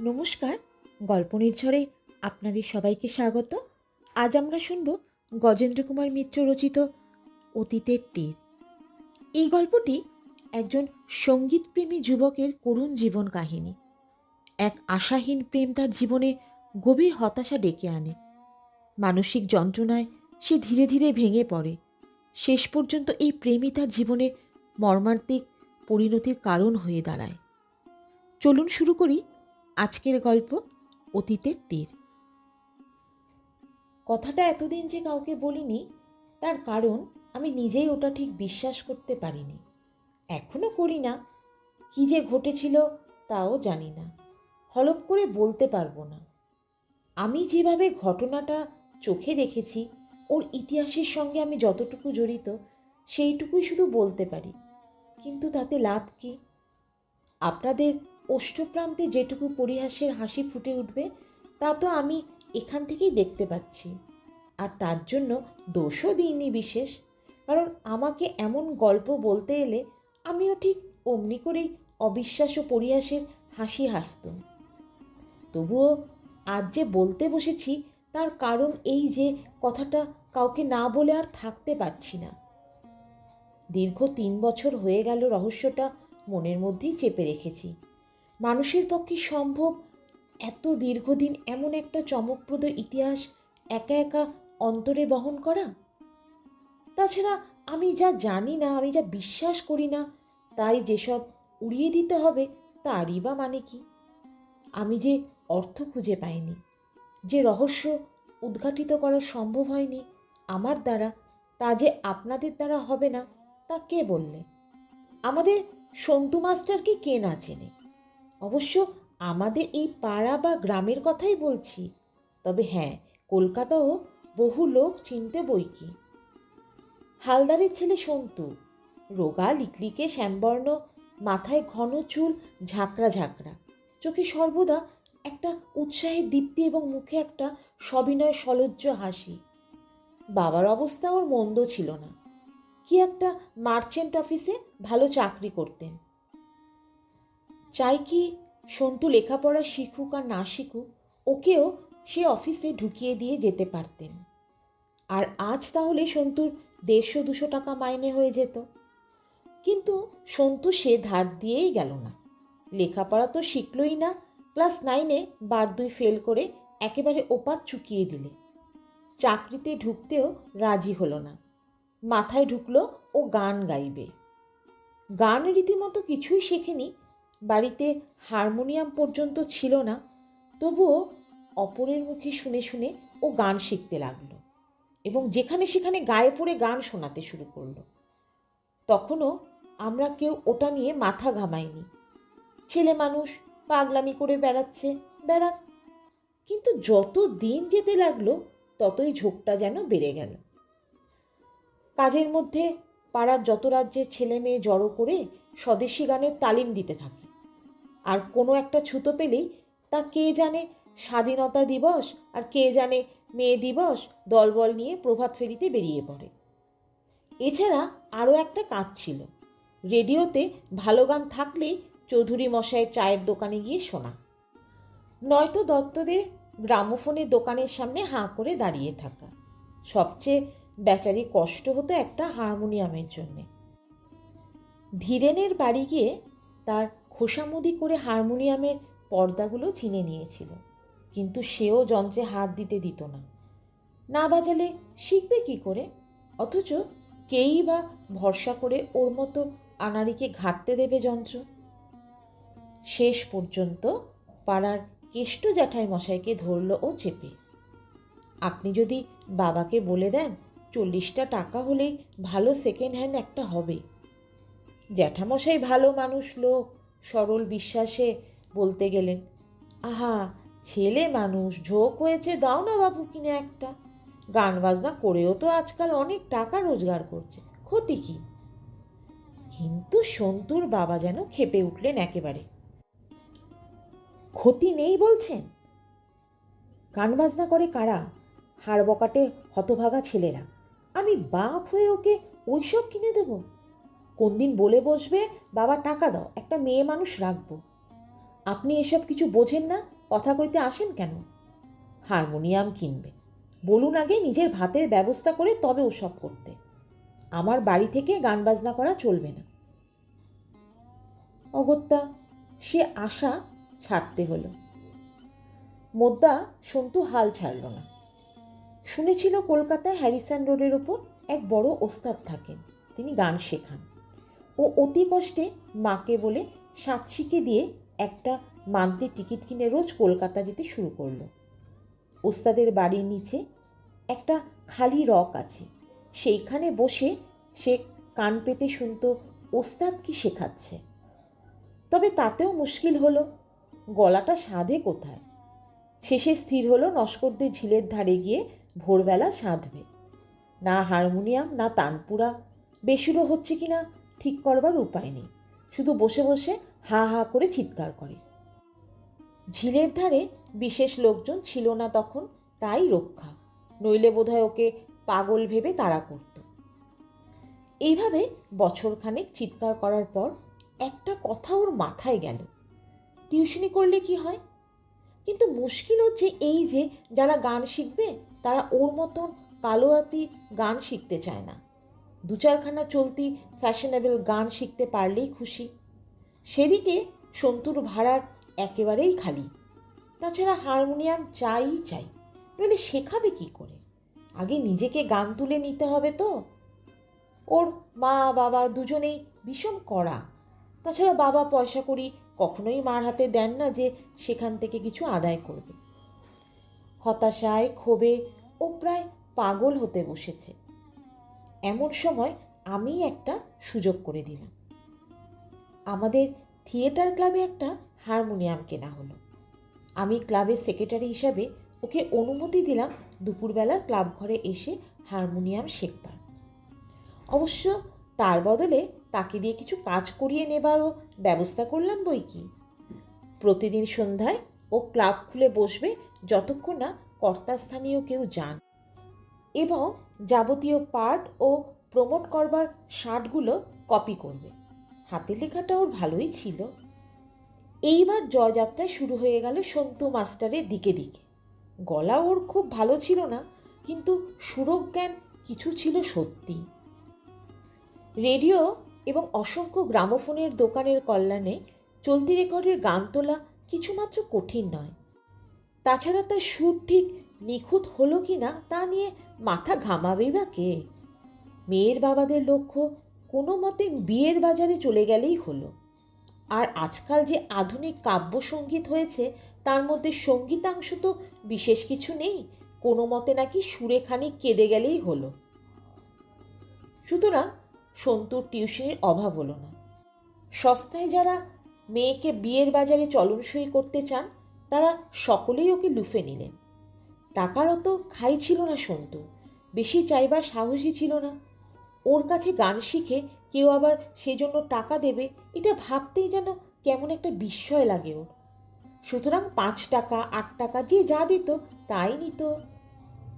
নমস্কার, গল্প নির্ঝরে আপনাদের সবাইকে স্বাগত। আজ আমরা শুনব গজেন্দ্র কুমার মিত্র রচিত অতীতের তীর। এই গল্পটি একজন সঙ্গীতপ্রেমী যুবকের করুণ জীবন কাহিনী। এক আশাহীন প্রেম তার জীবনে গভীর হতাশা ডেকে আনে। মানসিক যন্ত্রণায় সে ধীরে ধীরে ভেঙে পড়ে। শেষ পর্যন্ত এই প্রেমই তার জীবনে মর্মান্তিক পরিণতির কারণ হয়ে দাঁড়ায়। চলুন শুরু করি আজকের গল্প অতীতের তীর। কথাটা এতদিন যে কাউকে বলিনি, তার কারণ আমি নিজেই ওটা ঠিক বিশ্বাস করতে পারিনি। এখনও করি না, কী যে ঘটেছিল তাও জানি না। হলপ করে বলতে পারব না। আমি যেভাবে ঘটনাটা চোখে দেখেছি, ওর ইতিহাসের সঙ্গে আমি যতটুকু জড়িত, সেইটুকুই শুধু বলতে পারি। কিন্তু তাতে লাভ কি? আপনাদের ওষ্ঠপ্রান্তে যেটুকু পরিহাসের হাসি ফুটে উঠবে, তা তো আমি এখান থেকেই দেখতে পাচ্ছি। আর তার জন্য দোষও দিইনি বিশেষ, কারণ আমাকে এমন গল্প বলতে এলে আমিও ঠিক অমনি করেই অবিশ্বাস ও পরিহাসের হাসি হাসতুম তবুও আজ যে বলতে বসেছি, তার কারণ এই যে কথাটা কাউকে না বলে আর থাকতে পারছি না। দীর্ঘ তিন বছর হয়ে গেল রহস্যটা মনের মধ্যেই চেপে রেখেছি। মানুষের পক্ষে সম্ভব এত দীর্ঘদিন এমন একটা চমকপ্রদ ইতিহাস একা একা অন্তরে বহন করা? তাছাড়া আমি যা জানি না, আমি যা বিশ্বাস করি না, তাই যেসব উড়িয়ে দিতে হবে তারই বা মানে কি? আমি যে অর্থ খুঁজে পাইনি, যে রহস্য উদ্ঘাটিত করা সম্ভব হয়নি আমার দ্বারা, তা যে আপনাদের দ্বারা হবে না, তা কে বললে? আমাদের সন্তু মাস্টারকে কে না চেনে? অবশ্য আমাদের এই পাড়া বা গ্রামের কথাই বলছি। তবে হ্যাঁ কলকাতাও বহু লোক চিনতে বই কি। হালদারের ছেলে সন্তু, রোগা লিকলিকে শ্যামবর্ণ, মাথায় ঘন চুল, ঝাঁকড়া ঝাঁকড়া। চোখে সর্বদা একটা উৎসাহের দীপ্তি এবং মুখে একটা সবিনয় সলজ্জ হাসি। বাবার অবস্থা ওর মন্দ ছিল না। কি একটা মার্চেন্ট অফিসে ভালো চাকরি করতেন। চাই কি সন্তু লেখাপড়া শিখুক আর না শিখুক, ওকেও সে অফিসে ঢুকিয়ে দিয়ে যেতে পারতেন। আর আজ তাহলে সন্তুর দেড়শো দুশো টাকা মাইনে হয়ে যেত। কিন্তু সন্তু সে ধার দিয়েই গেল না। লেখাপড়া তো শিখলই না, ক্লাস নাইনে বার দুই ফেল করে একেবারে ওপার চুকিয়ে দিলে। চাকরিতে ঢুকতেও রাজি হলো না। মাথায় ঢুকলো ও গান গাইবে। গান রীতিমতো কিছুই শেখেনি বাড়িতে হারমোনিয়াম পর্যন্ত ছিল না, তবুও অপরের মুখে শুনে শুনে ও গান শিখতে লাগল এবং যেখানে সেখানে গায়ে পড়ে গান শোনাতে শুরু করল। তখনও আমরা কেউ ওটা নিয়ে মাথা ঘামাইনি। ছেলে মানুষ, পাগলামি করে বেড়াচ্ছে বেড়াক কিন্তু যত দিন যেতে লাগল, ততই ঝোঁকটা যেন বেড়ে গেল। কাজের মধ্যে পাড়ার যত রাজ্যের ছেলে মেয়ে জড়ো করে স্বদেশি গানের তালিম দিতে থাকে। আর কোনো একটা ছুতো পেলেই তা কে জানে স্বাধীনতা দিবস আর কে জানে মেয়ে দিবস দলবল নিয়ে প্রভাত ফেরিতে বেরিয়ে পড়ে। এছাড়া আরও একটা কাজ ছিল। রেডিওতে ভালো গান থাকলেই চৌধুরী মশাইয়ের চায়ের দোকানে গিয়ে শোনা। নয়তো দত্তদের গ্রামোফোনের দোকানের সামনে হাঁ করে দাঁড়িয়ে থাকা। সবচেয়ে বেচারি কষ্ট হতো একটা হারমোনিয়ামের জন্যে। ধীরেনের বাড়ি গিয়ে তার খোসামুদি করে হারমোনিয়ামের পর্দাগুলো চিনে নিয়েছিল। কিন্তু সেও যন্ত্রে হাত দিতে দিত না। না বাজালে শিখবে কি করে? অথচ কেই বা ভরসা করে ওর মতো আনাড়িকে ঘাটতে দেবে যন্ত্র? শেষ পর্যন্ত পাড়ার কেষ্ট জ্যাঠাই মশাইকে ধরল ও চেপে। আপনি যদি বাবাকে বলে দেন, চল্লিশটা টাকা হলেই ভালো সেকেন্ড হ্যান্ড একটা হবে। জ্যাঠামশাই ভালো মানুষ, লোক। সরল বিশ্বাসে বলতে গেলেন আহা, ছেলে মানুষ, ঝোঁক হয়েছে, দাও না বাবু কিনে একটা। গান বাজনা করেও তো আজকাল অনেক টাকা রোজগার করছে, ক্ষতি কি? কিন্তু সন্তুর বাবা যেন খেপে উঠলেন একেবারে। ক্ষতি নেই বলছেন? গান বাজনা করে কারা? হাড় বকাটে হতভাগা ছেলেরা। আমি বাপ হয়ে ওকে ওইসব কিনে দেব? কোন দিন বলে বসবে, বাবা, টাকা দাও, একটা মেয়ে মানুষ রাখব। আপনি এসব কিছু বোঝেন না, কথা কইতে আসেন কেন? হারমোনিয়াম কিনবে। বলুন আগে নিজের ভাতের ব্যবস্থা করে তবে ওসব করতে। আমার বাড়ি থেকে গান বাজনা করা চলবে না। অগত্যা, সে আশা ছাড়তে হলো। মোদ্দা সন্তু হাল ছাড়ল না। শুনেছিল কলকাতায় হ্যারিসন রোডের ওপর এক বড় ওস্তাদ থাকেন। তিনি গান শেখান। ও অতি কষ্টে মাকে বলে সাতশিকে দিয়ে একটা মান্থলি টিকিট কিনে রোজ কলকাতা যেতে শুরু করল। ওস্তাদের বাড়ির নিচে একটা খালি রক আছে। সেইখানে বসে সে কান পেতে শুনতো, ওস্তাদ কি শেখাচ্ছে? তবে তাতেও মুশকিল হলো, গলাটা সাধে কোথায়? শেষে স্থির হলো নস্করদের ঝিলের ধারে গিয়ে ভোরবেলা সাঁধবে। না হারমোনিয়াম, না তানপুরা। বেসুরো হচ্ছে কি না ঠিক করবার উপায় নেই। শুধু বসে বসে হা হা করে চিৎকার করে। ঝিলের ধারে বিশেষ লোকজন ছিল না তখন, তাই রক্ষা। নইলে বোধহয় ওকে পাগল ভেবে তাড়া করত। এইভাবে বছরখানেক চিৎকার করার পর একটা কথা ওর মাথায় গেল। টিউশনি করলে কি হয়? কিন্তু মুশকিল হচ্ছে এই যে, যারা গান শিখবে, তারা ওর মতন কালোয়াতি গান শিখতে চায় না। দু চারখানা চলতি ফ্যাশনেবল গান শিখতে পারলেই খুশি। সেদিকে সন্তুর ভাড়ার একেবারেই খালি। তাছাড়া হারমোনিয়াম চাই চাই, নইলে শেখাবে কি করে? আগে নিজেকে গান তুলে নিতে হবে তো। ওর মা, বাবা দুজনেই ভীষণ কড়া। তাছাড়া বাবা পয়সা করি কখনোই মার হাতে দেন না যে সেখান থেকে কিছু আদায় করবে। হতাশায় ক্ষোভে ও প্রায় পাগল হতে বসেছে। এমন সময় আমি একটা সুযোগ করে দিলাম। আমাদের থিয়েটার ক্লাবে একটা হারমোনিয়াম কেনা হলো। আমি ক্লাবের সেক্রেটারি হিসাবে ওকে অনুমতি দিলাম দুপুরবেলা ক্লাব ঘরে এসে হারমোনিয়াম শেখবার। অবশ্য তার বদলে তাকে দিয়ে কিছু কাজ করিয়ে নেবারও ব্যবস্থা করলাম বই কি। প্রতিদিন সন্ধ্যায় ও ক্লাব খুলে বসবে যতক্ষণ না কর্তাস্থানীয় কেউ যান। এবং যাবতীয় পার্ট ও প্রমোট করবার শার্টগুলো কপি করবে। হাতে লেখাটা ওর ভালোই ছিল। এইবার জয়যাত্রা শুরু হয়ে গেল সন্তু মাস্টারের দিকে দিকে। গলা ওর খুব ভালো ছিল না, কিন্তু সুরজ্ঞান কিছু ছিল সত্যি। রেডিও এবং অসংখ্য গ্রামোফোনের দোকানের কল্যাণে চলতি রেকর্ডের গান তোলা কিছুমাত্র কঠিন নয়। তাছাড়া তার সুর ঠিক নিখুঁত হলো কি না তা নিয়ে মাথা ঘামাবেই বা কে? মেয়ের বাবাদের লক্ষ্য কোনো মতে বিয়ের বাজারে চলে গেলেই হলো। আর আজকাল যে আধুনিক কাব্যসঙ্গীত হয়েছে, তার মধ্যে সঙ্গীতাংশ তো বিশেষ কিছু নেই, কোনো মতে নাকি সুরেখানি কেঁদে গেলেই হলো। সুতরাং সন্তুর টিউশনের অভাব হলো না। সস্তায় যারা মেয়েকে বিয়ের বাজারে চলনসই করতে চান, তারা সকলেই ওকে লুফে নিলেন। টাকার অত খাই ছিল না সন্তু। বেশি চাইবার সাহসী ছিল না। ওর কাছে গান শিখে কেউ আবার সেজন্য টাকা দেবে, এটা ভাবতেই যেন কেমন একটা বিস্ময় লাগে ওর। সুতরাং পাঁচ টাকা, আট টাকা যে যা দিত, তাই নিত।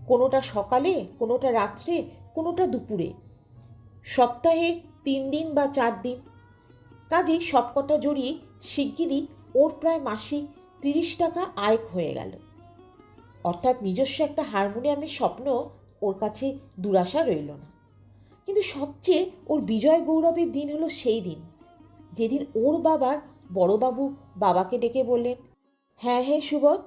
কোনোটা সকালে, কোনোটা রাত্রে, কোনোটা দুপুরে। সপ্তাহে তিন দিন বা চার দিন। কাজেই সবকটা জড়িয়ে শিগগিরই ওর প্রায় মাসিক তিরিশ টাকা আয় হয়ে গেল। অর্থাৎ নিজস্ব একটা হারমোনিয়ামের স্বপ্ন ওর কাছে দুরাশা রইল না। কিন্তু সবচেয়ে ওর বিজয় গৌরবের দিন হলো সেই দিন, যেদিন ওর বাবার বড়বাবু বাবাকে ডেকে বললেন হ্যাঁ হ্যাঁ সুবত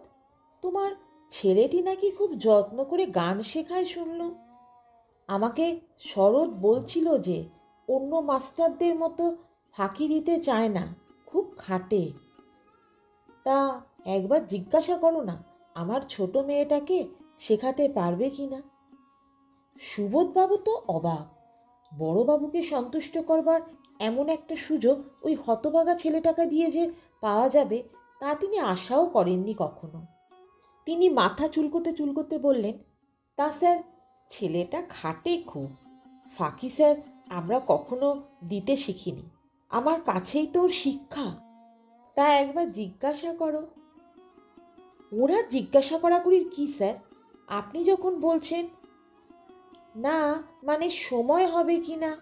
তোমার ছেলেটি নাকি খুব যত্ন করে গান শেখায় শুনলাম আমাকে শরৎ বলছিল যে, অন্য মাস্টারদের মতো ফাঁকি দিতে চায় না, খুব খাটে। তা একবার জিজ্ঞাসা করো না আমার ছোট মেয়েটাকে শেখাতে পারবে কি না? সুবোধবাবু তো অবাক। বড়বাবুকে সন্তুষ্ট করবার এমন একটা সুযোগ ওই হতভাগা ছেলেটাকে দিয়ে যে পাওয়া যাবে, তা তিনি আশাও করেননি কখনো। তিনি মাথা চুলকোতে চুলকোতে বললেন, তা স্যার, ছেলেটা খাটে খুব। ফাঁকি স্যার, আমরা কখনো দিতে শিখিনি। আমার কাছেই তোর শিক্ষা। তা একবার জিজ্ঞাসা করো। ওরা জিজ্ঞাসা করাকুরির কী, স্যার? আপনি যখন বলছেন, না মানে সময় হবে কি না?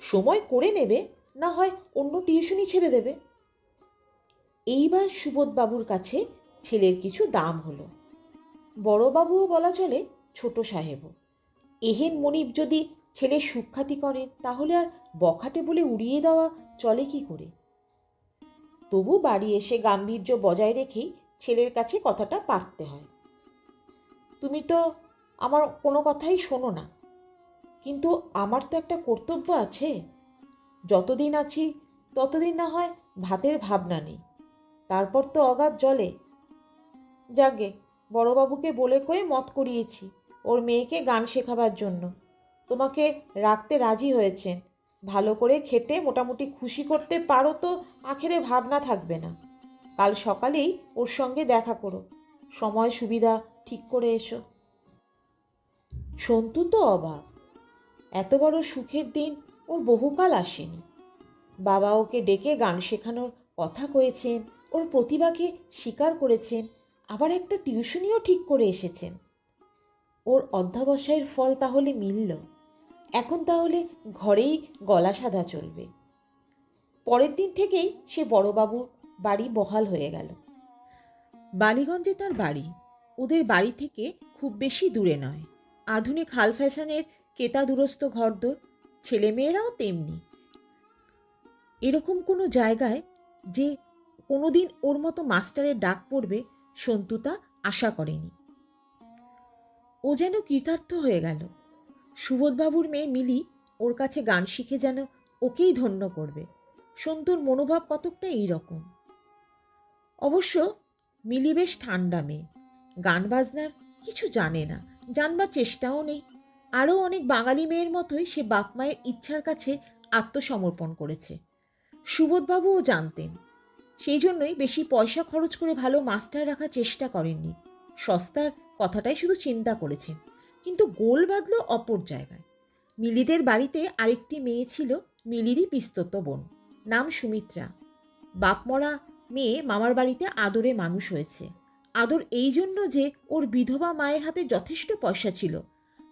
সময় করে নেবে, না হয় অন্য টিউশনই ছেড়ে দেবে। এইবার সুবোধবাবুর কাছে ছেলের কিছু দাম হলো। বড়বাবুও বলা চলে ছোট সাহেবও। এহেন মনিব যদি ছেলের সুখ্যাতি করেন তাহলে আর বখাটে বলে উড়িয়ে দেওয়া চলে কি করে? তবু বাড়ি এসে গাম্ভীর্য বজায় রেখেই ছেলের কাছে কথাটা পারতে হয়। তুমি তো আমার কোনো কথাই শোনো না। কিন্তু আমার তো একটা কর্তব্য আছে। যতদিন আছি, ততদিন না হয় ভাতের ভাবনা নেই। তারপর তো অগাধ জলে। যাগে, বড়বাবুকে বলে কয়ে মত করিয়েছি ওর মেয়েকে গান শেখাবার জন্য। তোমাকে রাখতে রাজি হয়েছেন। ভালো করে খেটে মোটামুটি খুশি করতে পারো তো আখেরে ভাবনা থাকবে না। কাল সকালেই ওর সঙ্গে দেখা করো। সময় সুবিধা, ঠিক করে এসো। সন্তু তো অবাক। এত বড় সুখের দিন ওর বহুকাল আসেনি। বাবা ওকে ডেকে গান শেখানোর কথা কয়েছেন, ওর প্রতিভাকে স্বীকার করেছেন, আবার একটা টিউশনিও ঠিক করে এসেছেন। ওর অধ্যাবসায়ের ফল তাহলে মিলল। এখন তাহলে ঘরেই গলা সাদা চলবে। পরের দিন থেকেই সে বড়বাবুর বাড়ি বহাল হয়ে গেল। বালিগঞ্জে তার বাড়ি। ওদের বাড়ি থেকে খুব বেশি দূরে নয়। আধুনিক হাল ফ্যাশনের কেতা দুরস্ত ঘরদোর, ছেলেমেয়েরাও তেমনি। এরকম কোনো জায়গায় যে কোনোদিন ওর মতো মাস্টারের ডাক পড়বে সন্তুতা আশা করেনি। ও যেন কৃতার্থ হয়ে গেল। সুবোধবাবুর মেয়ে মিলি ওর কাছে গান শিখে যেন ওকেই ধন্য করবে। সন্তুর মনোভাব কতকটা এইরকম অবশ্য মিলি বেশ ঠান্ডা মেয়ে। গান বাজনার কিছু জানে না, জানবার চেষ্টাও নেই। আরও অনেক বাঙালি মেয়ের মতোই সে বাপ মায়ের ইচ্ছার কাছে আত্মসমর্পণ করেছে। সুবোধবাবুও জানতেন, সেই জন্যই বেশি পয়সা খরচ করে ভালো মাস্টার রাখার চেষ্টা করেননি। সস্তার কথাটাই শুধু চিন্তা করেছেন, কিন্তু গোল বাঁধল অপর জায়গায়। মিলিদের বাড়িতে আরেকটি মেয়ে ছিল মিলিরই পিস্তত বোন, নাম সুমিত্রা। বাপমরা মেয়ে মামার বাড়িতে আদরে মানুষ হয়েছে। আদর এই জন্য যে ওর বিধবা মায়ের হাতে যথেষ্ট পয়সা ছিল।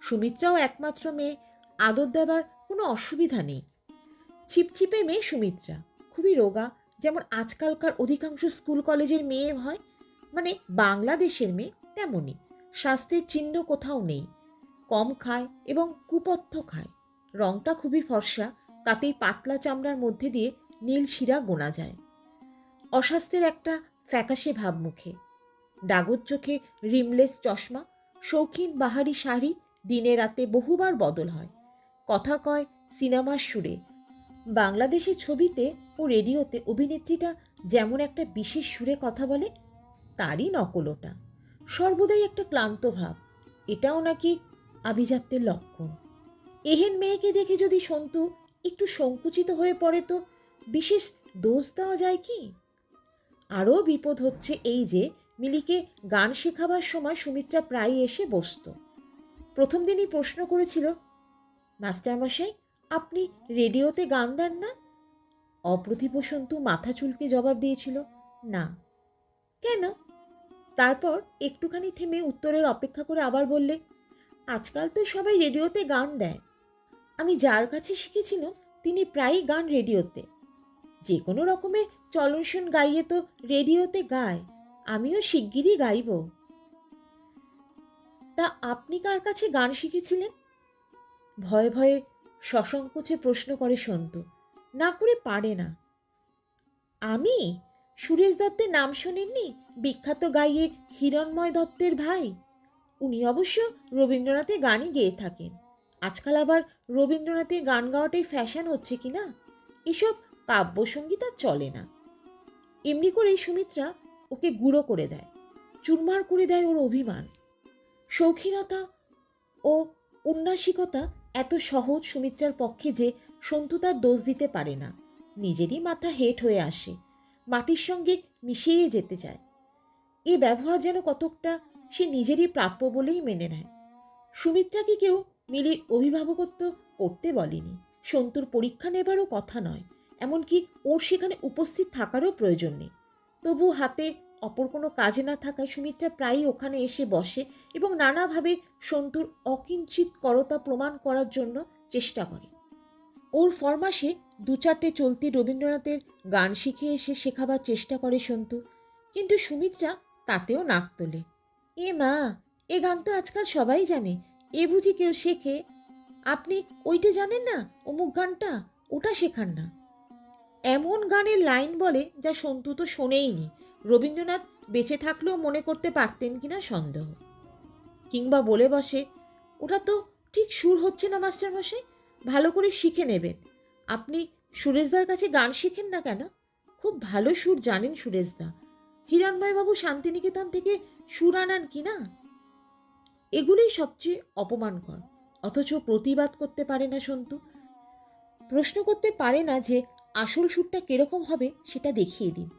সুমিত্রাও একমাত্র মেয়ে, আদর দেবার কোনো অসুবিধা নেই। ছিপছিপে মেয়ে সুমিত্রা, খুবই রোগা, যেমন আজকালকার অধিকাংশ স্কুল কলেজের মেয়ে হয় মানে বাংলাদেশের মেয়ে তেমনই, স্বাস্থ্যের চিহ্ন কোথাও নেই। কম খায় এবং কুপথ্য খায়। রংটা খুবই ফর্সা তাতেই পাতলা চামড়ার মধ্যে দিয়ে নীল শিরা গোনা যায়। অস্বাস্থ্যের একটা ফ্যাকাশে ভাব মুখে ডাগর চোখে রিমলেস চশমা, শৌখিন বাহারি শাড়ি দিনে রাতে বহুবার বদল হয়। কথা কয় সিনেমার সুরে। বাংলাদেশের ছবিতে ও রেডিওতে অভিনেত্রীটা যেমন একটা বিশেষ সুরে কথা বলে, তারই নকল ওটা। সর্বদাই একটা ক্লান্ত ভাব। এটাও নাকি আভিজাত্যের লক্ষণ। এহেন মেয়েকে দেখে যদি সন্তু একটু সংকুচিত হয়ে পড়ে তো বিশেষ দোষ দেওয়া যায় কি? আরও বিপদ হচ্ছে এই যে মিলিকে গান শেখাবার সময় সুমিত্রা প্রায় এসে বসত। প্রথম দিনই প্রশ্ন করেছিল মাস্টারমশাই আপনি রেডিওতে গান দেন না? অপ্রতিভ সন্তু মাথা চুলকে জবাব দিয়েছিল, না। কেন? তারপর একটুখানি থেমে উত্তরের অপেক্ষা করে আবার বললে, আজকাল তো সবাই রেডিওতে গান দেয়। আমি যার কাছে শিখেছিলাম, তিনি প্রায়ই গান রেডিওতে। যে কোনো রকমের চলনসন গাইয়ে তো রেডিওতে গায়, আমিও শিগগিরই গাইব। তা আপনি কার কাছে গান শিখেছিলেন? ভয়ে ভয়ে সসংকোচে প্রশ্ন করে সন্তু, না করে পারে না। আমি? সুরেশ দত্তের নাম শোনেননি, বিখ্যাত গাইয়ে হিরণময় দত্তের ভাই? উনি অবশ্য রবীন্দ্রনাথে গানই গেয়ে থাকেন। আজকাল আবার রবীন্দ্রনাথে গান গাওয়াটাই ফ্যাশন হচ্ছে কি না এসব কাব্যসঙ্গীত আর চলে না। এমনি করেই সুমিত্রা ওকে গুঁড়ো করে দেয়, চুরমার করে দেয় ওর অভিমান। শৌখিনতা ও উন্নাসিকতা এত সহজ সুমিত্রার পক্ষে যে সন্তু তার দোষ দিতে পারে না। নিজেরই মাথা হেট হয়ে আসে, মাটির সঙ্গে মিশিয়ে যেতে চায়। এ ব্যবহার যেন কতকটা সে নিজেরই প্রাপ্য বলেই মেনে নেয়। সুমিত্রাকে কেউ মিলির অভিভাবকত্ব করতে বলেনি। সন্তুর পরীক্ষা নেবারও কথা নয়। এমনকি ওর সেখানে উপস্থিত থাকারও প্রয়োজন নেই। তবু হাতে অপর কোনো কাজে না থাকায় সুমিত্রা প্রায়ই ওখানে এসে বসে এবং নানাভাবে সন্তুর অকিঞ্চিত করতা প্রমাণ করার জন্য চেষ্টা করে। ওর ফরমাসে দু চারটে চলতি রবীন্দ্রনাথের গান শিখে এসে শেখাবার চেষ্টা করে সন্তু, কিন্তু সুমিত্রা তাতেও নাক তোলে। এ মা, এ গান তো আজকাল সবাই জানে, এ বুঝি কেউ শেখে? আপনি ওইটা জানেন না? অমুক গানটা? ওটা শেখান না। এমন গানের লাইন বলে যা সন্তু তো শোনেইনি। রবীন্দ্রনাথ বেঁচে থাকলেও মনে করতে পারতেন কিনা সন্দেহ। কিংবা বলে বসে, ওটা তো ঠিক সুর হচ্ছে না মাস্টারমশাই ভালো করে শিখে নেবেন। আপনি সুরেশদার কাছে গান শিখেন না কেন? খুব ভালো সুর জানেন সুরেশদা। হিরণময়বাবু শান্তিনিকেতন থেকে সুর আনান কি না? এগুলোই সবচেয়ে অপমানকর। অথচ প্রতিবাদ করতে পারে না সন্তু। প্রশ্ন করতে পারে না যে আসল সুরটা কীরকম হবে সেটা দেখিয়ে দিন।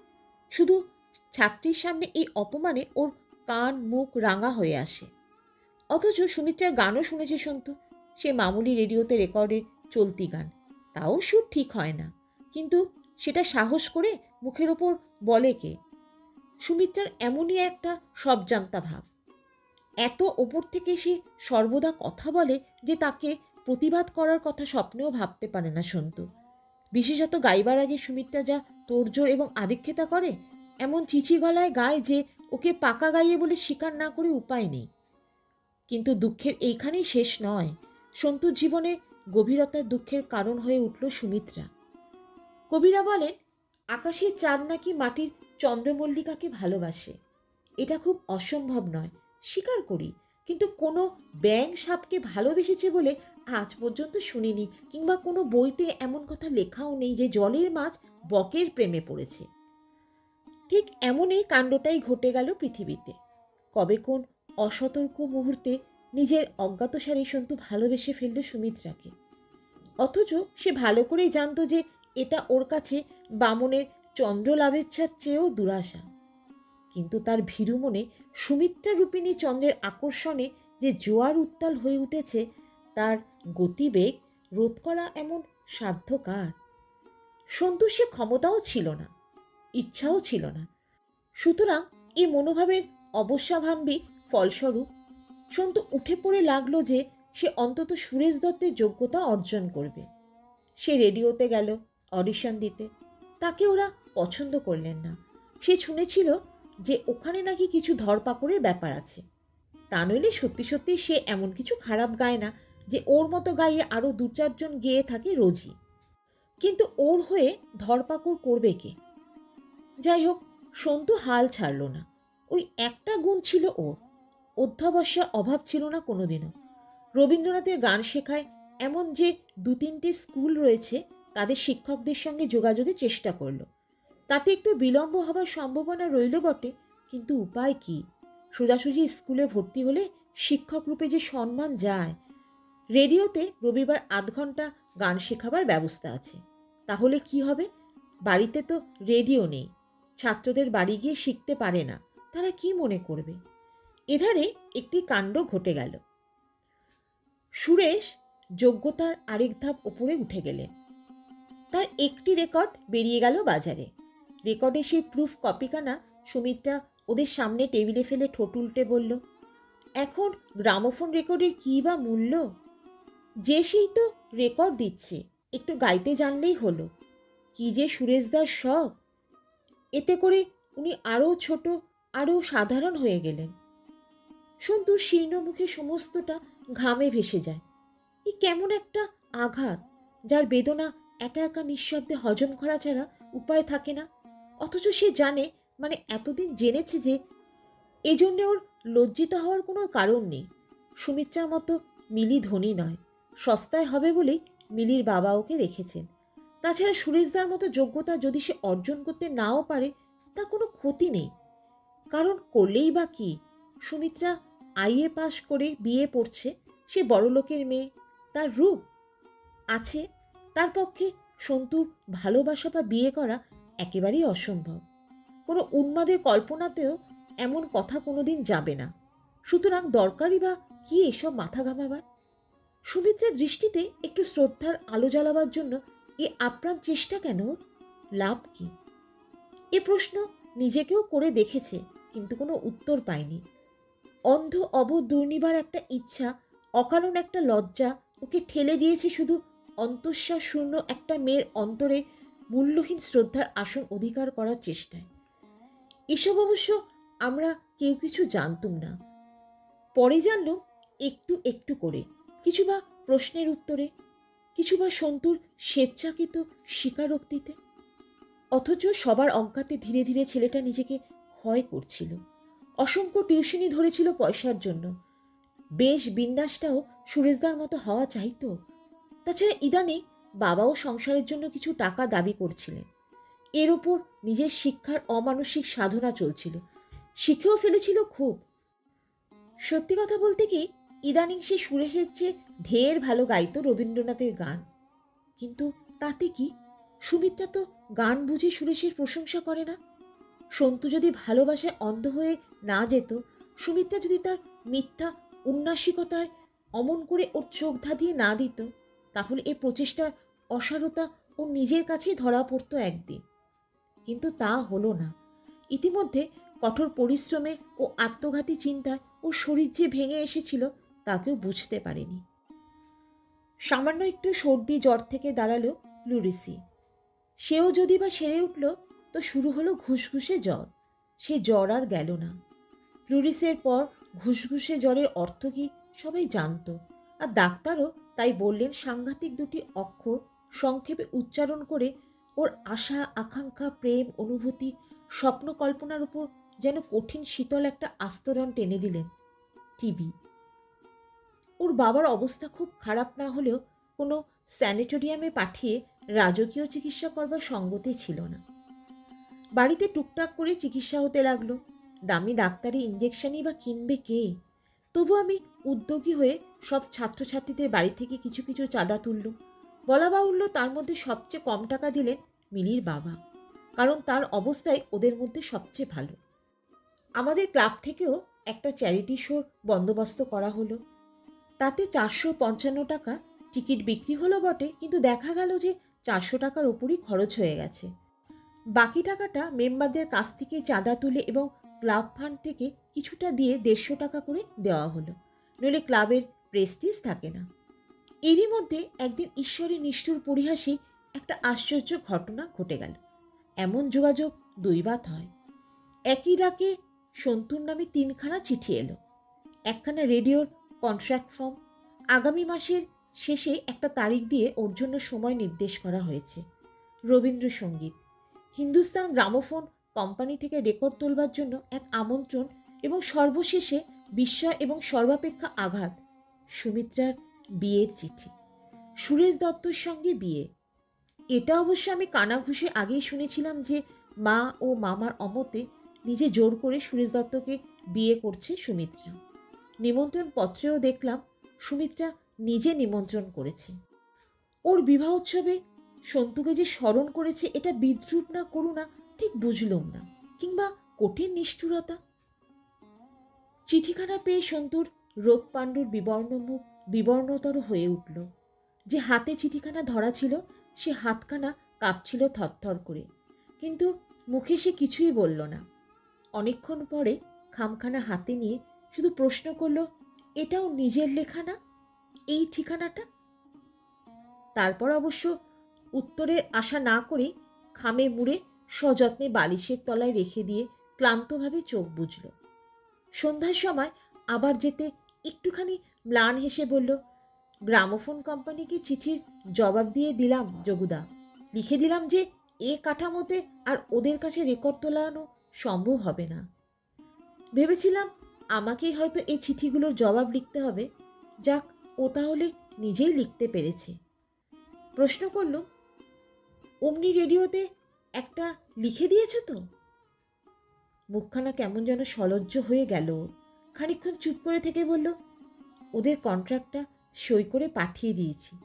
শুধু ছাত্রীর সামনে এই অপমানে ওর কান মুখ রাঙা হয়ে আসে। অথচ সুমিত্রার গানও শুনেছে সন্তু। সে মামুলি রেডিওতে রেকর্ডের চলতি গান। তাও সুর ঠিক হয় না। কিন্তু সেটা সাহস করে মুখের ওপর বলে কে? সুমিত্রার এমনই একটা সবজান্তা ভাব। এত ওপর থেকে সে সর্বদা কথা বলে যে তাকে প্রতিবাদ করার কথা স্বপ্নেও ভাবতে পারে না সন্তু। বিশেষত গাইবার আগে সুমিত্রা যা তোড়জোড় এবং আদিক্ষেতা করে, এমন চিচি গলায় গায় যে ওকে পাকা গাইয়ে বলে স্বীকার না করে উপায় নেই। কিন্তু দুঃখের এইখানেই শেষ নয়। সন্তুর জীবনে গভীরতার দুঃখের কারণ হয়ে উঠল সুমিত্রা। কবিরা বলেন, আকাশের চাঁদ নাকি মাটির চন্দ্রমল্লিকাকে ভালোবাসে। এটা খুব অসম্ভব নয়। স্বীকার করি কিন্তু কোনো ব্যাং সাপকে ভালোবেসেছে বলে আজ পর্যন্ত শুনিনি কিংবা কোনো বইতে এমন কথা লেখাও নেই যে জলের মাছ বকের প্রেমে পড়েছে। ঠিক এমনই কাণ্ডটাই ঘটে গেল পৃথিবীতে। কবে কোন অসতর্ক মুহূর্তে নিজের অজ্ঞাতসারে সন্তু ভালোবেসে ফেলল সুমিত্রাকে। অথচ সে ভালো করেই জানতো যে এটা ওর কাছে বামনের চন্দ্রলাভেচ্ছার চেয়েও দুরাশা। কিন্তু তার ভীরু মনে সুমিত্রা রূপিণী চন্দ্রের আকর্ষণে যে জোয়ার উত্তাল হয়ে উঠেছে, তার গতিবেগ রোধ করা এমন সাধ্য কার সন্তোষে ক্ষমতাও ছিল না, ইচ্ছাও ছিল না। সুতরাং এই মনোভাবের অবশ্যাভাম্বী ফলস্বরূপ সন্তু উঠে পড়ে লাগল যে সে অন্তত সুরেশ দত্তের যোগ্যতা অর্জন করবে। সে রেডিওতে গেল, অডিশন দিতে। তাকে ওরা পছন্দ করলেন না। সে শুনেছিল যে ওখানে নাকি কিছু ধরপাকড়ের ব্যাপার আছে। তা নইলে সত্যি সত্যি সে এমন কিছু খারাপ গায় না যে ওর মতো গাইয়ে আরও দু চারজন গেয়ে থাকে রোজই। কিন্তু ওর হয়ে ধরপাকড় করবে কে? যাই হোক, সন্তু হাল ছাড়ল না। ওই একটা গুণ ছিল ওর। অধ্যাবস্যার অভাব ছিল না কোনোদিনও। রবীন্দ্রনাথের গান শেখায় এমন যে দু তিনটে স্কুল রয়েছে, তাদের শিক্ষকদের সঙ্গে যোগাযোগের চেষ্টা করল। তাতে একটু বিলম্ব হবার সম্ভাবনা রইল বটে, কিন্তু উপায় কি? সোজাসুজি স্কুলে ভর্তি হলে শিক্ষক রূপে যে সম্মান যায়। রেডিওতে রবিবার আধ ঘণ্টা গান শেখাবার ব্যবস্থা আছে। তাহলে কি হবে? বাড়িতে তো রেডিও নেই। ছাত্রদের বাড়ি গিয়ে শিখতে পারে না। তারা কি মনে করবে? এধারে একটি কাণ্ড ঘটে গেল। সুরেশ যোগ্যতার আরেক ধাপ ওপরে উঠে গেলেন। তার একটি রেকর্ড বেরিয়ে গেল বাজারে। রেকর্ডে সেই প্রুফ কপিখানা সুমিত্রা ওদের সামনে টেবিলে ফেলে ঠোঁট উল্টে বলল, এখন গ্রামোফোন রেকর্ডের কী বা মূল্য? যে সেই তো রেকর্ড দিচ্ছে, একটু গাইতে জানলেই হলো। কি যে সুরেশদার শখ! এতে করে উনি আরও ছোট, আরও সাধারণ হয়ে গেলেন। সন্তুর শীর্ণ মুখে সমস্তটা ঘামে ভেসে যায়। এই কেমন একটা আঘাত, যার বেদনা একা একা নিঃশব্দে হজম করা ছাড়া উপায় থাকে না। অথচ সে জানে মানে এতদিন জেনেছে যে এজন্যে ওর লজ্জিত হওয়ার কোনো কারণ নেই। সুমিত্রার মতো মিলি ধনী নয়, সস্তায় হবে বলেই মিলির বাবা ওকে রেখেছেন। তাছাড়া সুরেশদার মতো যোগ্যতা যদি সে অর্জন করতে নাও পারে, তা কোনো ক্ষতি নেই। কারণ করলেই বা কি? সুমিত্রা আইএ পাশ করে বিয়ে পড়ছে, সে বড়লোকের মেয়ে, তার রূপ আছে। তার পক্ষে সন্তুর ভালোবাসা বা বিয়ে করা একেবারেই অসম্ভব। কোনো উন্মাদের কল্পনাতেও এমন কথা কোনোদিন যাবে না। সুতরাং দরকারই বা কি এসব মাথা ঘামাবার? সুমিত্রার দৃষ্টিতে একটু শ্রদ্ধার আলো জ্বালাবার জন্য এ আপ্রাণ চেষ্টা কেন? লাভ কি? এ প্রশ্ন নিজেকেও করে দেখেছে, কিন্তু কোনো উত্তর পায়নি। অন্ধ অবোধ দুর্নিবার একটা ইচ্ছা, অকারণ একটা লজ্জা ওকে ঠেলে দিয়েছে শুধু অন্তঃশ্বাস শূন্য একটা মেয়ের অন্তরে মূল্যহীন শ্রদ্ধার আসন অধিকার করার চেষ্টায়। এসব অবশ্য আমরা কেউ কিছু জানতুম না। পরে জানলাম একটু একটু করে। কিছু বা প্রশ্নের উত্তরে, কিছু বা সন্তুর স্বেচ্ছাকৃত স্বীকারোক্তিতে। অথচ সবার অজ্ঞাতে ধীরে ধীরে ছেলেটা নিজেকে ক্ষয় করছিল। অসংখ্য টিউশনি ধরেছিল পয়সার জন্য। বেশ বিন্যাসটাও সুরেশদার মতো হওয়া চাইতো তাছাড়া ইদানিং বাবাও সংসারের জন্য কিছু টাকা দাবি করছিলেন। এর ওপর নিজের শিক্ষার অমানসিক সাধনা চলছিল। শিখেও ফেলেছিল খুব। সত্যি কথা বলতে কি, ইদানিং সে সুরেশের চেয়ে ঢের ভালো গাইত রবীন্দ্রনাথের গান। কিন্তু তাতে কি? সুমিত্রা তো গান বুঝে সুরেশের প্রশংসা করে না। সন্তু যদি ভালোবাসায় অন্ধ হয়ে না যেত সুমিত্রা যদি তার মিথ্যা, উন্নাসিকতায় অমন করে ওর চোখ ধাঁধিয়ে না দিত তাহলে এ প্রচেষ্টার অসারতা ও নিজের কাছেই ধরা পড়তো একদিন। কিন্তু তা হলো না। ইতিমধ্যে কঠোর পরিশ্রমে ও আত্মঘাতী চিন্তায় ও শরীর যে ভেঙে এসেছিল তাকেও বুঝতে পারেনি। সামান্য একটু সর্দি জ্বর থেকে দাঁড়াল লুরিসি। সেও যদি বা সেরে উঠল, তো শুরু হলো ঘুষঘুষে জ্বর। সে জ্বর আর গেল না। লুরিসের পর ঘুষঘুষে জ্বরের অর্থ কি সবাই জানতো। আর ডাক্তারও তাই বললেন সাংঘাতিক দুটি অক্ষর সংক্ষেপে উচ্চারণ করে ওর আশা, আকাঙ্ক্ষা, প্রেম, অনুভূতি স্বপ্ন কল্পনার উপর যেন কঠিন, শীতল একটা আস্তরণ টেনে দিলেন টিবি। ওর বাবার অবস্থা খুব খারাপ না হলেও কোনো স্যানিটোরিয়ামে পাঠিয়ে রাজকীয় চিকিৎসা করবার সঙ্গতি ছিল না। বাড়িতে টুকটাক করে চিকিৎসা হতে লাগল। দামি ডাক্তারি ইঞ্জেকশনই বা কিনবে কে? তবু আমি উদ্যোগী হয়ে সব ছাত্রছাত্রীদের বাড়ি থেকে কিছু কিছু চাঁদা তুললুম বলা বাহুল্য তার মধ্যে সবচেয়ে কম টাকা দিলেন মিলির বাবা, কারণ তার অবস্থায় ওদের মধ্যে সবচেয়ে ভালো। আমাদের ক্লাব থেকেও একটা চ্যারিটি শোর বন্দোবস্ত করা হলো। তাতে চারশো পঞ্চান্ন টাকা টিকিট বিক্রি হলো বটে, কিন্তু দেখা গেল যে চারশো টাকার ওপরই খরচ হয়ে গেছে। বাকি টাকাটা মেম্বারদের কাছ থেকে চাঁদা তুলে এবং ক্লাব ফান্ড থেকে কিছুটা দিয়ে দেড়শো টাকা করে দেওয়া হলো। নইলে ক্লাবের প্রেস্টিজ থাকে না। এরই মধ্যে একদিন ঈশ্বরের নিষ্ঠুর পরিহাসে একটা আশ্চর্য ঘটনা ঘটে গেল। এমন যোগাযোগ দুইবাত হয়। একই ডাকে সন্তুর নামে তিনখানা চিঠি এলো। একখানা রেডিওর কন্ট্রাক্ট ফর্ম আগামী মাসের শেষে একটা তারিখ দিয়ে ওর জন্য সময় নির্দেশ করা হয়েছে। রবীন্দ্রসঙ্গীত। হিন্দুস্তান গ্রামোফোন কোম্পানি থেকে রেকর্ড তোলবার জন্য এক আমন্ত্রণ এবং সর্বশেষে বিস্ময় এবং সর্বাপেক্ষা আঘাত, সুমিত্রার বিয়ের চিঠি, সুরেশ দত্তর সঙ্গে বিয়ে। এটা অবশ্য আমি কানাঘুষে আগেই শুনেছিলাম যে মা ও মামার অমতে নিজে জোর করে সুরেশ দত্তকে বিয়ে করছে সুমিত্রা। নিমন্ত্রণ পত্রেও দেখলাম সুমিত্রা নিজে নিমন্ত্রণ করেছে। ওর বিবাহ উৎসবে সন্তুকে যে স্মরণ করেছে, এটা বিদ্রুপ না, করুণা ঠিক বুঝলুম না, কিংবা কঠিন নিষ্ঠুরতা চিঠিখানা পেয়ে সন্তুর রোগ পাণ্ডুর বিবর্ণ মুখ বিবর্ণতর হয়ে উঠল। যে হাতে চিঠিখানা ধরা ছিল, সে হাতখানা কাঁপছিল থরথর করে। কিন্তু মুখে সে কিছুই বলল না। অনেকক্ষণ পরে খামখানা হাতে নিয়ে শুধু প্রশ্ন করল, এটাও নিজের লেখা না? এই ঠিকানাটা? তারপর অবশ্য উত্তরের আশা না করে খামে মুড়ে সযত্নে বালিশের তলায় রেখে দিয়ে ক্লান্তভাবে চোখ বুঝল সন্ধ্যার সময় আবার যেতে একটুখানি ম্লান হেসে বলল, গ্রামোফোন কোম্পানিকে চিঠির জবাব দিয়ে দিলাম, যোগুদা। লিখে দিলাম যে এ কাঠামোতে আর ওদের কাছে রেকর্ড তোলানো সম্ভব হবে না। ভেবেছিলাম আমাকেই হয়তো এই চিঠিগুলোর জবাব লিখতে হবে। যাক, ও তাহলে নিজেই লিখতে পেরেছে। প্রশ্ন করল অমনি রেডিওতে একটা লিখে দিয়েছ তো? মুখখানা কেমন যেন সলজ্জ হয়ে গেল। ওর। খানিকক্ষণ চুপ করে থেকে বলল, ওদের কন্ট্রাক্টটা সই করে পাঠিয়ে দিয়েছি।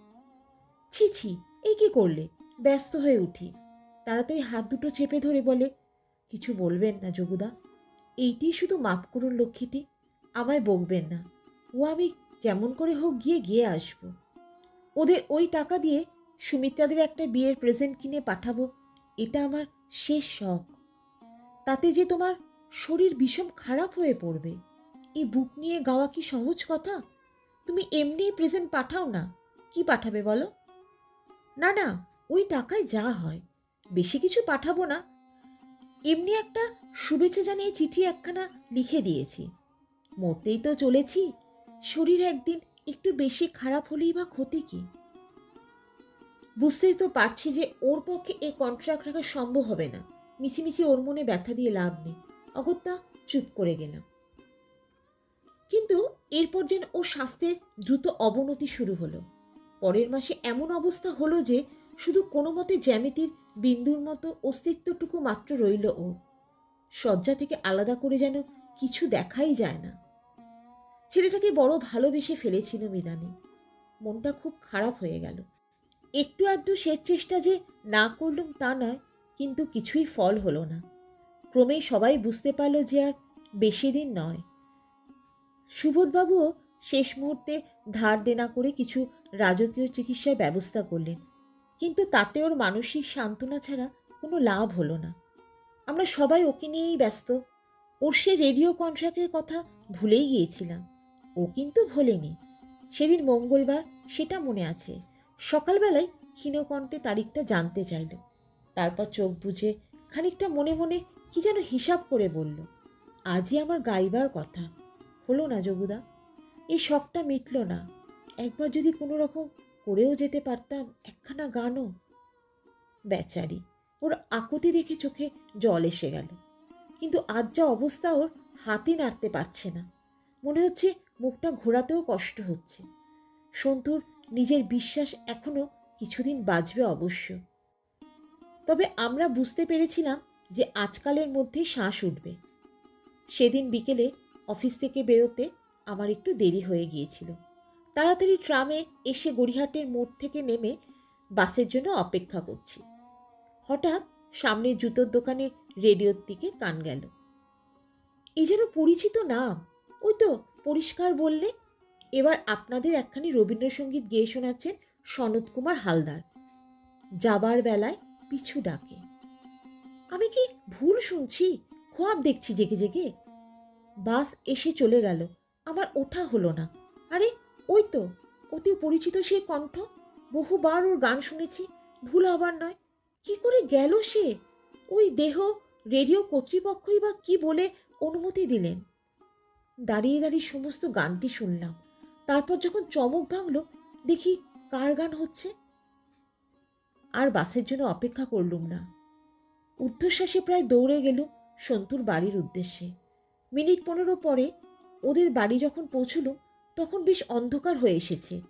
ছি ছি এই কি করলে? ব্যস্ত হয়ে উঠি। তাড়াতাড়ি হাত দুটো চেপে ধরে বলে, কিছু বলবেন না যোগুদা এইটি শুধু মাপ করুন লক্ষ্মীটি, আমায় বকবেন না। ও আমি যেমন করে হোক গিয়ে গিয়ে আসব। ওদের ওই টাকা দিয়ে সুমিত্রাদের একটা বিয়ের প্রেজেন্ট কিনে পাঠাবো। এটা আমার শেষ শখ। তাতে যে তোমার শরীর বিষম খারাপ হয়ে পড়বে। এই বুক নিয়ে গাওয়া কি সহজ কথা? তুমি এমনিই প্রেজেন্ট পাঠাও না। কি পাঠাবে বলো? না না, ওই টাকায় যা হয়। বেশি কিছু পাঠাবো না। এমনি একটা শুভেচ্ছা জানিয়ে চিঠি একখানা লিখে দিয়েছি। মরতেই তো চলেছি। শরীর একদিন একটু বেশি খারাপ হলেই বা ক্ষতি কি? বুঝতেই তো পারছি যে ওর পক্ষে এই কন্ট্রাক্ট রাখা সম্ভব হবে না। মিছিমিছি ওর মনে ব্যথা দিয়ে লাভ নেই। অগত্যা চুপ করে গেলাম। কিন্তু এরপর যেন ও স্বাস্থ্যের দ্রুত অবনতি শুরু হলো। পরের মাসে এমন অবস্থা হলো যে শুধু কোনো মতে জ্যামিতির বিন্দুর মতো অস্তিত্বটুকু মাত্র রইল ও শয্যা থেকে আলাদা করে যেন কিছু দেখাই যায় না। ছেলেটাকে বড় ভালোবেসে ফেলেছিল মিলানি। মনটা খুব খারাপ হয়ে গেল। একটু আধটু সে চেষ্টা যে না করলুম তা নয় কিন্তু কিছুই ফল হলো না। ক্রমেই সবাই বুঝতে পারল যে আর বেশি দিন নয়। সুবোধবাবুও শেষ মুহূর্তে ধার দেনা করে কিছু রাজকীয় চিকিৎসার ব্যবস্থা করলেন। কিন্তু তাতে ওর মানসিক সান্ত্বনা ছাড়া কোনো লাভ হলো না। আমরা সবাই ওকে নিয়েই ব্যস্ত। ওর সে রেডিও কন্ট্রাক্টের কথা ভুলেই গিয়েছিলাম। ও কিন্তু ভোলেনি। সেদিন মঙ্গলবার সেটা মনে আছে। সকালবেলায় ক্ষীণকণ্ঠে তারিখটা জানতে চাইল। তারপর চোখ বুজে খানিকটা মনে মনে কি যেন হিসাব করে বলল, আজই আমার গাইবার কথা। হলো না যোগুদা এই শখটা মিটল না। একবার যদি কোনো রকম করেও যেতে পারতাম একখানা গানও। বেচারি, ওর আকুতি দেখে চোখে জল এসে গেল। কিন্তু আজ যা অবস্থা ওর হাতে নাড়তে পারছে না। মনে হচ্ছে মুখটা ঘোরাতেও কষ্ট হচ্ছে। সন্তুর নিজের বিশ্বাস এখনও কিছুদিন বাঁচবে অবশ্য। তবে আমরা বুঝতে পেরেছিলাম যে আজকালের মধ্যে শ্বাস উঠবে। সেদিন বিকেলে অফিস থেকে বেরোতে আমার একটু দেরি হয়ে গিয়েছিল। তাড়াতাড়ি ট্রামে এসে গড়িহাটের মোড় থেকে নেমে বাসের জন্য অপেক্ষা করছি। হঠাৎ সামনে জুতোর দোকানে রেডিওর দিকে কান গেল। এই যেন পরিচিত নাম। ওই তো পরিষ্কার বললে। এবার আপনাদের একখানি রবীন্দ্রসঙ্গীত গেয়ে শোনাচ্ছেন সনৎ কুমার হালদার। যাবার বেলায় পিছু ডাকে। আমি কি ভুল শুনছি? খোয়াব দেখছি জেগে জেগে। বাস এসে চলে গেল। আমার ওঠা হলো না। আরে, ওই তো, অতি পরিচিত সেই কণ্ঠ। বহুবার ওর গান শুনেছি, ভুল আবার নয়। কি করে গেল সে? ওই দেহ রেডিও কর্তৃপক্ষই বা কি বলে অনুমতি দিলেন। দাঁড়িয়ে দাঁড়িয়ে সমস্ত গানটি শুনলাম। তারপর যখন চমক ভাঙল, দেখি কার গান হচ্ছে? আর বাসের জন্য অপেক্ষা করলুম না। ঊর্ধ্বশ্বাসে প্রায় দৌড়ে গেলুম সন্তুর বাড়ির উদ্দেশ্যে। মিনিট পনেরো পরে ওদের বাড়ি যখন পৌঁছলুম, তখন বেশ অন্ধকার হয়ে এসেছে।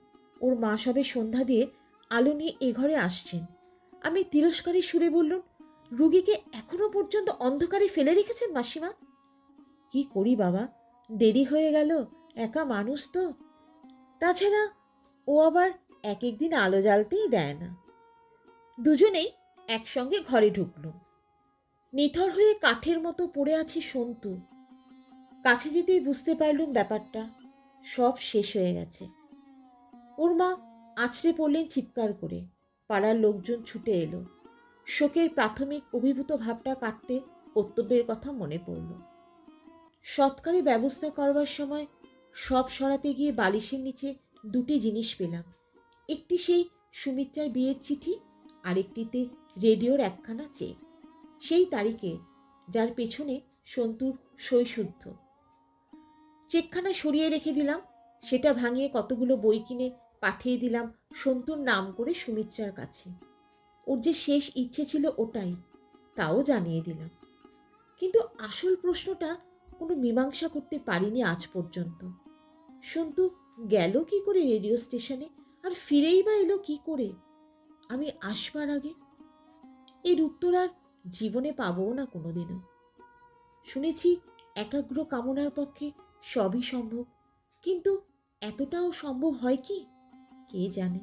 ওর মা সবে সন্ধ্যা দিয়ে আলো নিয়ে এ ঘরে আসছেন। আমি তিরস্কারী সুরে বললুম, রুগীকে এখনও পর্যন্ত অন্ধকারে ফেলে রেখেছেন মাসিমা? কি করি বাবা, দেরি হয়ে গেল, একা মানুষ তো। তাছাড়া ও আবার এক এক দিন আলো জ্বালতেই দেয় না। দুজনেই একসঙ্গে ঘরে ঢুকলুম নিথর হয়ে কাঠের মতো পড়ে আছি সন্তু। কাছে যেতেই বুঝতে পারলুম ব্যাপারটা। সব শেষ হয়ে গেছে। ওর মা আছড়ে পড়লেন চিৎকার করে। পাড়ার লোকজন ছুটে এলো। শোকের প্রাথমিক অভিভূত ভাবটা কাটতে কর্তব্যের কথা মনে পড়ল। সৎকারে ব্যবস্থা করবার সময় সব সরাতে গিয়ে বালিশের নিচে দুটি জিনিস পেলাম। একটি সেই সুমিত্রার বিয়ের চিঠি আরেকটিতে রেডিওর একখানা চেক সেই তারিখে, যার পেছনে সন্তুর সৈশুদ্ধ চেকখানা সরিয়ে রেখে দিলাম, সেটা ভাঙিয়ে কতগুলো বই কিনে পাঠিয়ে দিলাম সন্তুর নাম করে সুমিত্রার কাছে। ওর যে শেষ ইচ্ছে ছিল ওটাই, তাও জানিয়ে দিলাম। কিন্তু আসল প্রশ্নটা কোনো মীমাংসা করতে পারিনি আজ পর্যন্ত। সন্তু গেল কি করে রেডিও স্টেশনে, আর ফিরেই বা এলো কি করে? আমি আসবার আগে এর উত্তর আর জীবনে পাবও না কোনোদিনও। শুনেছি একাগ্র কামনার পক্ষে সবই সম্ভব, কিন্তু এতটাও সম্ভব হয় কি? কে জানে?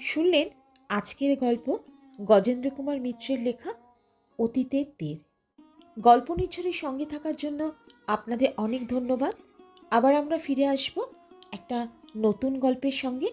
শুনলেন আজকের গল্প গজেন্দ্র কুমার মিত্রের লেখা অতীতের তীর। গল্প নিচ্ছরের সঙ্গে থাকার জন্য আপনাদের অনেক ধন্যবাদ। আবার আমরা ফিরে আসব একটা নতুন গল্পের সঙ্গে।